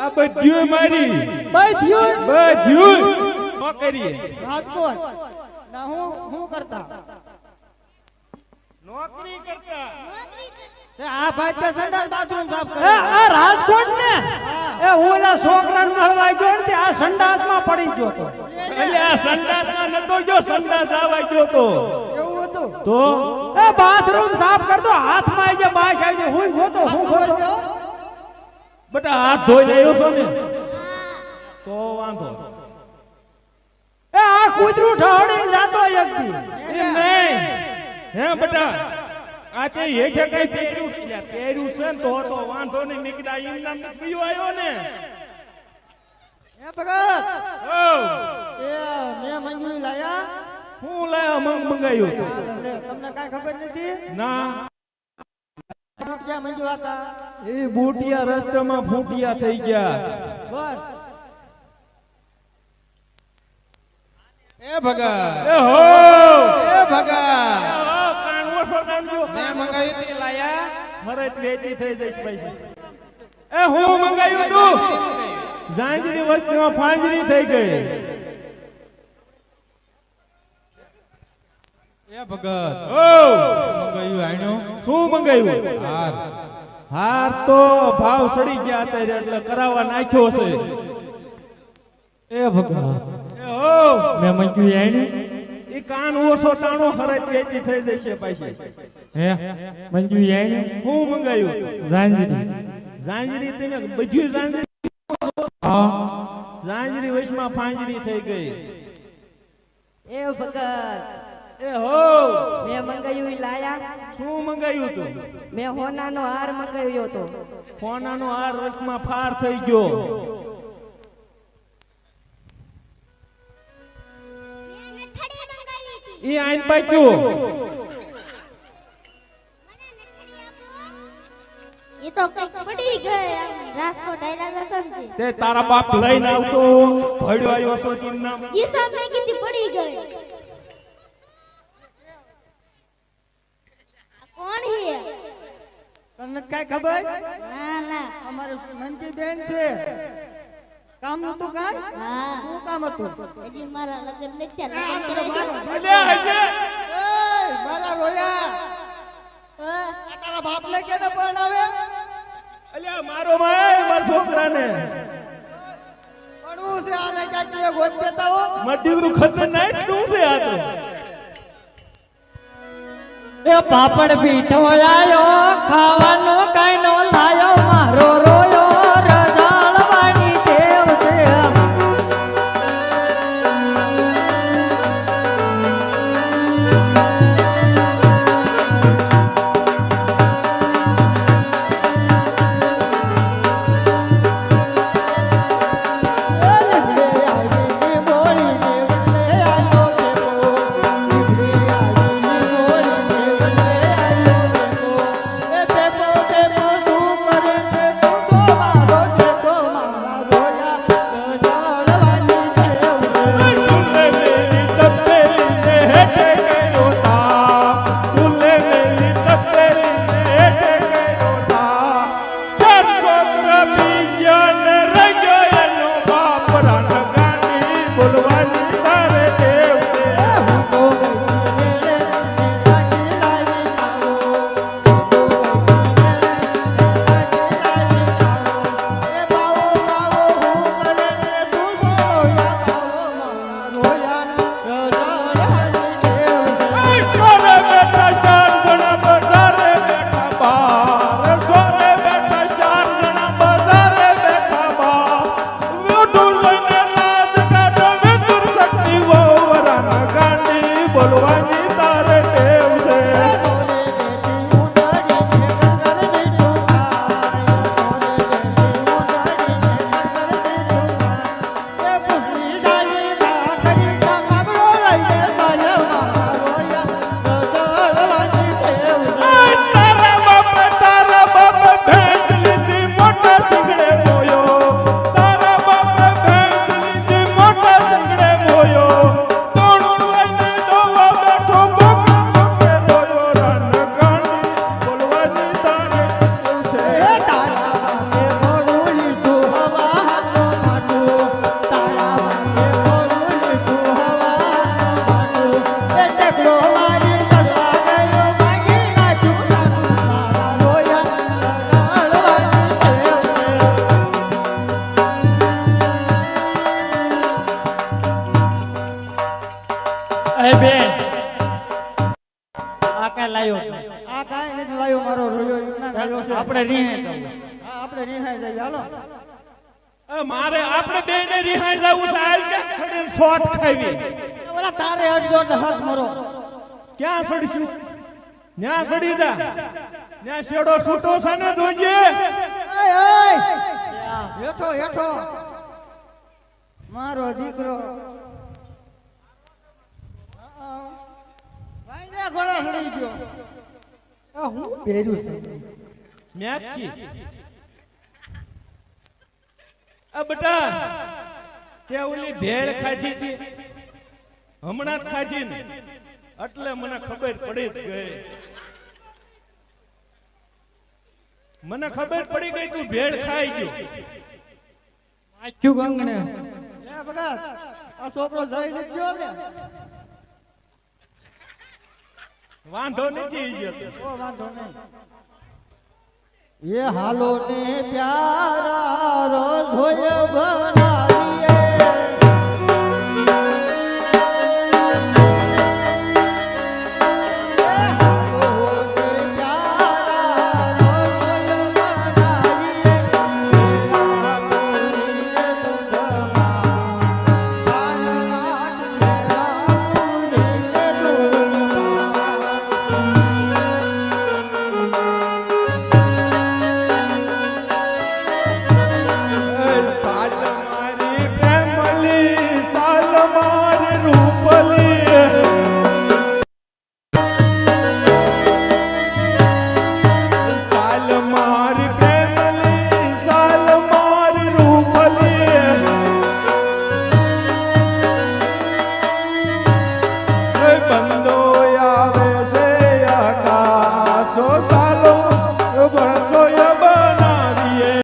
આ બધું મારી. બધ્યું? બધું નોકરી રાજકોટ? ના હું હું કરતા? નોકરી કરતા. તે આ ભાઈ તે સંડાસ બાથરૂમ સાફ કરે. આ રાજકોટ ને? એ ઓલા છોકરાને મળવા ગયો ને તે આ સંડાસમાં પડી ગયો તો. એટલે આ સંડાસમાં નતો ગયો સંડાસ આવા ગયો તો. એવું હતું? તો? એ બાથરૂમ સાફ કરતો હાથમાં આવી જાય બાશ આવી જાય હું ગોતો હું ગોતો. બટા હાથ ધોઈ રહ્યો છો ને? તો વાંધો એ આ કૂતરું ઠહડીને જાતો એક દી. એમ નહીં. હે બટા આ તે હેઠે કઈ પહેર્યું છે પહેર્યું છે ને તો તો વાંધો નહીં. મેં કીધા એમ નામ આવ્યો ને. ભગત! ઓ એ મેં લાયા? હું લાયા મંગ મંગાયું તમને કાંઈ ખબર નથી? ના. ક્યાં હતા એ બૂટિયા રસ્તામાં ફૂટિયા થઈ ગયા. બસ. એ ભગા એ હો! એ ભગા. મેં મંગાવી હતી લાયા. મરે જ વેચી થઈ જઈશ પૈસા એ હું મંગાયું તું? ઝાંઝરી વસ્તીમાં ફાંજરી થઈ ગઈ. એ ભગત. ઓ! મંગાવ્યું આણ્યો શું મંગાયું હાર. હાર તો ભાવ સડી ગયા અત્યારે એટલે કરાવવા નાખ્યો છે એ ભગત. એ હો! મેં મંગાવ્યું આણ્યું ઈ કાન ઓછો તાણો વેચી થઈ જશે પાછી. હે? મંગાવ્યું આણ્યું હું મંગાયું ઝાંઝરી. ઝાંઝરી તેને બધું ઝાંઝરી. હા. ઝાંઝરી વચમાં ફાંજરી થઈ ગઈ. એ ભગત. એ હો. મેં મંગાયું લાયા. શું મંગાયું તું? મેં હોનાનો હાર મંગાવ્યો તો ફોનાનો હાર રસમાં ફાર થઈ ગયો. ઈ આઈન પાક્યું. ઈ તો કંઈક પડી ગઈ રાસ્તો હતો ને તે. તે તારા બાપ લઈને આવતો ભડ્યો આવ્યો છો તું નામ. ગીસા મેં કીધી પડી ગઈ. કોણ હે? તમને કઈ ખબર? ના ના. અમારે મંજી બેન છે. કામ નતું કાંઈ? હા. શું કામ હતું? હજી મારા લગન નથી થયા. અલ્યા હજે એય, મારા રોયા. હા. આ તારા બાપને કેને પરણાવે અલ્યા મારો ભાઈ મારા છોકરાને. પડવું છે આને ક્યાંક કે ગોત દેતા હો. મારું દીકરું ખતરનાક પાપડ પીઠો આયો ખાવાનું કઈ હા આપણે રિહાઈ જઈએ. હાલો. એ મારે આપણે બે ને રિહાઈ જવું છે હાલ કે સડીને શોટ ખાવી ઓલા તારે અડધો હાથ મરો. ક્યાં સડશું? ન્યા સડી જા. ન્યા શેડો છૂટો છે ને જોજે. એય, એય! હેઠો હેઠો. મારો દીકરો. વાંદા ઘોડા સડી ગયો. હું પહેર્યું છે? મેક્સી આ બટા તે ઓલી ભેળ ખાધી હતી. હમણાં જ ખાધી ને. એટલે મને ખબર પડી જ ગઈ. મને ખબર પડી ગઈ તું ભેળ ખાઈ ગયો. આચું ગંગણે લે બગા આ છોકરો જઈ નથી ગયો ને. વાંધો નથી વાંધો નહીં એ હાલો ને પ્યારા રોજ હોય બનાવીએ